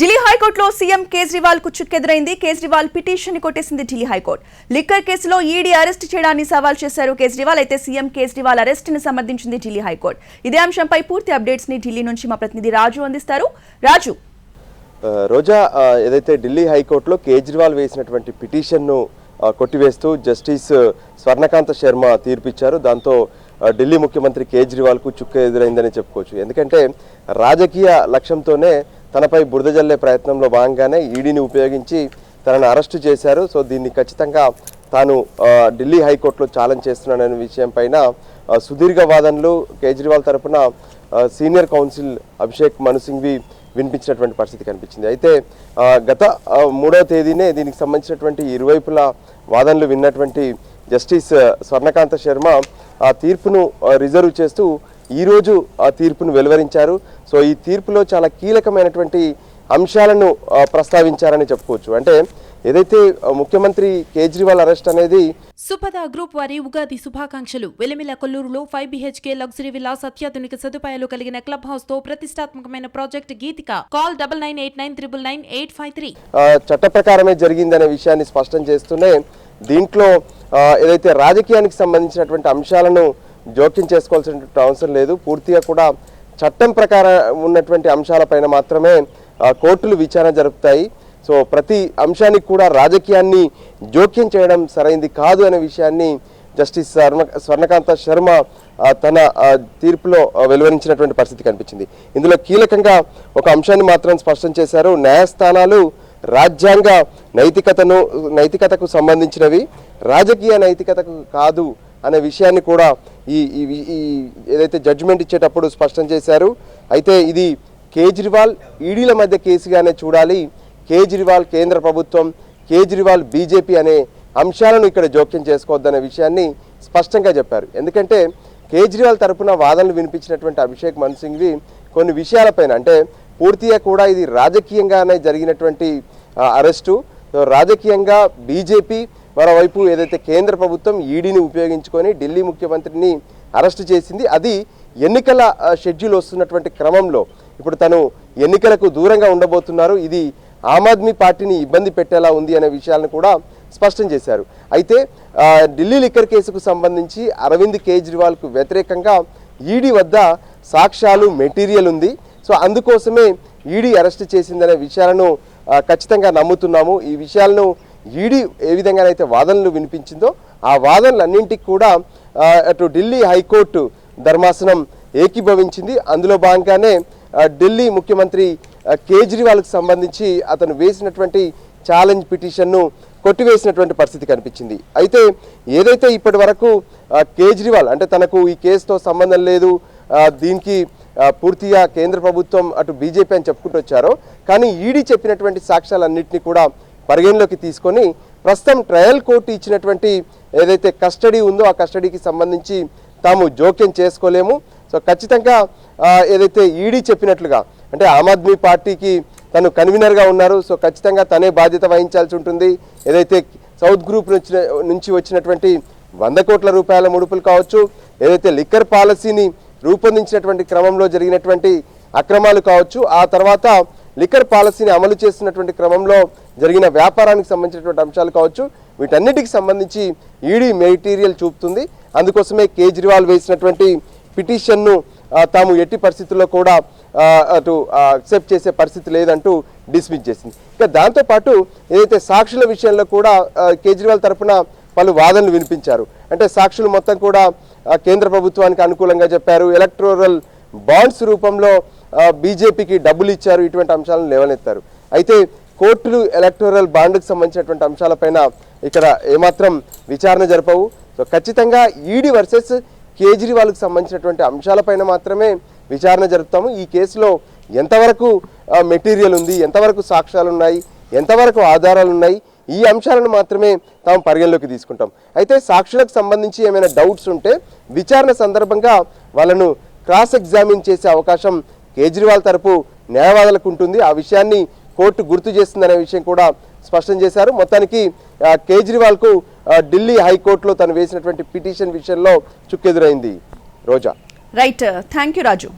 ఢిల్లీ హైకోర్టులో సీఎం కేజ్రీవాల్కు చుక్కెదురైంది. కేజ్రీవాల్ పిటిషన్ని కొట్టేసింది ఢిల్లీ హైకోర్టు. లిక్కర్ కేసులో ఈడీ అరెస్ట్ చేయడాన్ని సవాల్ చేశారు కేజ్రీవాల్. అయితే సీఎం కేజ్రీవాల్ అరెస్ట్ని సమర్థించింది ఢిల్లీ హైకోర్టు. ఇదే అంశంపై పూర్తి అప్డేట్స్ని ఢిల్లీ నుంచి మా ప్రతినిధి రాజు అందిస్తారు. రాజు. రోజా ఏదైతే ఢిల్లీ హైకోర్టులో కేజ్రీవాల్ వేసినటువంటి పిటిషన్ను ను కొట్టివేస్తూ జస్టిస్ స్వర్ణకాంత శర్మ తీర్పిచ్చారు. దాంతో ఢిల్లీ ముఖ్యమంత్రి కేజ్రీవాల్కు చుక్క ఎదురైందని చెప్పుకోవచ్చు. ఎందుకంటే రాజకీయ లక్ష్యంతోనే తనపై బురద జల్లే ప్రయత్నంలో భాగంగానే ఈడీని ఉపయోగించి తనను అరెస్టు చేశారు. సో దీన్ని ఖచ్చితంగా తాను ఢిల్లీ హైకోర్టులో ఛాలెంజ్ చేస్తున్నాననే విషయం పైన సుదీర్ఘ వాదనలు కేజ్రీవాల్ తరపున సీనియర్ కౌన్సిల్ అభిషేక్ మనుసింగ్వి వినిపించినటువంటి పరిస్థితి కనిపించింది. అయితే గత మూడవ తేదీనే దీనికి సంబంధించినటువంటి ఇరువైపుల వాదనలు విన్నటువంటి జస్టిస్ స్వర్ణకాంత శర్మ ఆ తీర్పును రిజర్వ్ చేస్తూ ఈరోజు ఆ తీర్పును వెలువరించారు. సో ఈ తీర్పులో చాలా కీలకమైనటువంటి అంశాలను ప్రస్తావించారని చెప్పుకోవచ్చు. అంటే ఏదైతే ముఖ్యమంత్రి కేజ్రీవాల్ అరెస్ట్ అనేది సుపద గ్రూప్ వారి ఉగాది శుభాకాంక్షలు. వెలిమిల కొల్లూరులో ఫైవ్ బిహెచ్కే లగ్జరీ విలాస్ అత్యాధునిక సదుపాయాలు కలిగిన క్లబ్ హౌస్తో ప్రతిష్టాత్మకమైన project Geethika. Call double nine eight nine triple nine eight five three. చట్ట ప్రకారమే జరిగిందనే విషయాన్ని స్పష్టం చేస్తూనే దీంట్లో ఏదైతే రాజకీయానికి సంబంధించినటువంటి అంశాలను జోక్యం చేసుకోవాల్సినటువంటి అవసరం లేదు. పూర్తిగా కూడా చట్టం ప్రకారం ఉన్నటువంటి అంశాలపైన మాత్రమే కోర్టులు విచారణ జరుపుతాయి. సో ప్రతి అంశానికి కూడా రాజకీయాన్ని జోక్యం చేయడం సరైంది కాదు అనే విషయాన్ని జస్టిస్ స్వర్ణ స్వర్ణకాంత శర్మ తన తీర్పులో వెలువరించినటువంటి పరిస్థితి కనిపించింది. ఇందులో కీలకంగా ఒక అంశాన్ని మాత్రం స్పష్టం చేశారు. న్యాయస్థానాలు రాజ్యాంగ నైతికతను నైతికతకు సంబంధించినవి. రాజకీయ నైతికతకు కాదు అనే విషయాన్ని కూడా ఈ ఈ ఏదైతే జడ్జిమెంట్ ఇచ్చేటప్పుడు స్పష్టం చేశారు అయితే ఇది కేజ్రీవాల్ ఈడీల మధ్య కేసుగానే చూడాలి. కేజ్రీవాల్ కేంద్ర ప్రభుత్వం కేజ్రీవాల్ బీజేపీ అనే అంశాలను ఇక్కడ జోక్యం చేసుకోవద్దనే విషయాన్ని స్పష్టంగా చెప్పారు. ఎందుకంటే కేజ్రీవాల్ తరపున వాదనలు వినిపించినటువంటి అభిషేక్ మన్ సింఘ్వి కొన్ని విషయాలపైన అంటే పూర్తిగా కూడా ఇది రాజకీయంగానే జరిగినటువంటి అరెస్టు రాజకీయంగా బీజేపీ మరోవైపు ఏదైతే కేంద్ర ప్రభుత్వం ఈడీని ఉపయోగించుకొని ఢిల్లీ ముఖ్యమంత్రిని అరెస్టు చేసింది అది ఎన్నికల షెడ్యూల్ వస్తున్నటువంటి క్రమంలో. ఇప్పుడు తను ఎన్నికలకు దూరంగా ఉండబోతున్నారు. ఇది ఆమ్ ఆద్మీ పార్టీని ఇబ్బంది పెట్టేలా ఉంది అనే విషయాలను కూడా స్పష్టం చేశారు. అయితే ఢిల్లీ లిక్కర్ కేసుకు సంబంధించి అరవింద్ కేజ్రీవాల్కు వ్యతిరేకంగా ఈడీ వద్ద సాక్ష్యాలు మెటీరియల్ ఉంది. సో అందుకోసమే ఈడీ అరెస్ట్ చేసిందనే విషయాలను ఖచ్చితంగా నమ్ముతున్నాము. ఈ విషయాలను ఈడీ ఏ విధంగానైతే వాదనలు వినిపించిందో ఆ వాదనలన్నింటికి కూడా అటు ఢిల్లీ హైకోర్టు ధర్మాసనం ఏకీభవించింది. అందులో భాగంగానే ఢిల్లీ ముఖ్యమంత్రి కేజ్రీవాల్కు కేజ్రీవాల్కి సంబంధించి అతను వేసినటువంటి ఛాలెంజ్ పిటిషన్ను కొట్టివేసినటువంటి పరిస్థితి కనిపించింది. అయితే ఏదైతే ఇప్పటి వరకు కేజ్రీవాల్ అంటే తనకు ఈ కేసుతో సంబంధం లేదు దీనికి పూర్తిగా కేంద్ర ప్రభుత్వం అటు బీజేపీ అని చెప్పుకుంటూ వచ్చారో కానీ ఈడీ చెప్పినటువంటి సాక్ష్యాలన్నింటినీ కూడా పరిగణలోకి తీసుకొని ప్రస్తుతం ట్రయల్ కోర్టు ఇచ్చినటువంటి ఏదైతే కస్టడీ ఉందో ఆ కస్టడీకి సంబంధించి తాము జోక్యం చేసుకోలేము. సో ఖచ్చితంగా ఏదైతే ఈడీ చెప్పినట్లుగా అంటే ఆమ్ ఆద్మీ పార్టీకి తను కన్వీనర్గా ఉన్నారు. సో ఖచ్చితంగా తనే బాధ్యత వహించాల్సి ఉంటుంది. ఏదైతే సౌత్ గ్రూప్ నుంచి నుంచి వచ్చినటువంటి వంద కోట్ల రూపాయల ముడుపులు కావచ్చు ఏదైతే లిక్కర్ పాలసీని రూపొందించినటువంటి క్రమంలో జరిగినటువంటి అక్రమాలు కావచ్చు ఆ తర్వాత లిక్కర్ పాలసీని అమలు చేస్తున్నటువంటి క్రమంలో జరిగిన వ్యాపారానికి సంబంధించినటువంటి అంశాలు కావచ్చు వీటన్నిటికి సంబంధించి ఈడీ మెటీరియల్ చూపుతుంది. అందుకోసమే కేజ్రీవాల్ వేసినటువంటి పిటిషన్ను తాము ఎట్టి పరిస్థితుల్లో కూడా అటు అక్సెప్ట్ చేసే పరిస్థితి లేదంటూ డిస్మిస్ చేసింది. ఇక దాంతోపాటు ఏదైతే సాక్షుల విషయంలో కూడా కేజ్రీవాల్ తరఫున పలు వాదనలు వినిపించారు. అంటే సాక్షులు మొత్తం కూడా కేంద్ర ప్రభుత్వానికి అనుకూలంగా చెప్పారు. ఎలక్ట్రోరల్ బాండ్స్ రూపంలో బీజేపీకి డబ్బులు ఇచ్చారు. ఇటువంటి అంశాలను లేవనెత్తారు. అయితే కోర్టులు ఎలక్టోరల్ బాండ్కు సంబంధించినటువంటి అంశాలపైన ఇక్కడ ఏమాత్రం విచారణ జరపవు. సో ఖచ్చితంగా ఈడీ వర్సెస్ కేజ్రీవాల్కి సంబంధించినటువంటి అంశాలపైన మాత్రమే విచారణ జరుపుతాము. ఈ కేసులో ఎంతవరకు మెటీరియల్ ఉంది ఎంతవరకు సాక్ష్యాలు ఉన్నాయి ఎంతవరకు ఆధారాలు ఉన్నాయి ఈ అంశాలను మాత్రమే తాము పరిగణలోకి తీసుకుంటాం. అయితే సాక్షులకు సంబంధించి ఏమైనా డౌట్స్ ఉంటే విచారణ సందర్భంగా వాళ్ళను క్రాస్ ఎగ్జామిన్ చేసే అవకాశం కేజ్రీవాల్ తరపు న్యాయవాదులకు ఉంటుంది. ఆ విషయాన్ని కోర్టు గుర్తు చేస్తుందనే విషయం కూడా స్పష్టం చేశారు. మొత్తానికి కేజ్రీవాల్ కేజ్రీవాల్కు ఢిల్లీ హైకోర్టులో తను వేసినటువంటి పిటిషన్ విషయంలో చుక్కెదురైంది. Roja. Right thank you Raju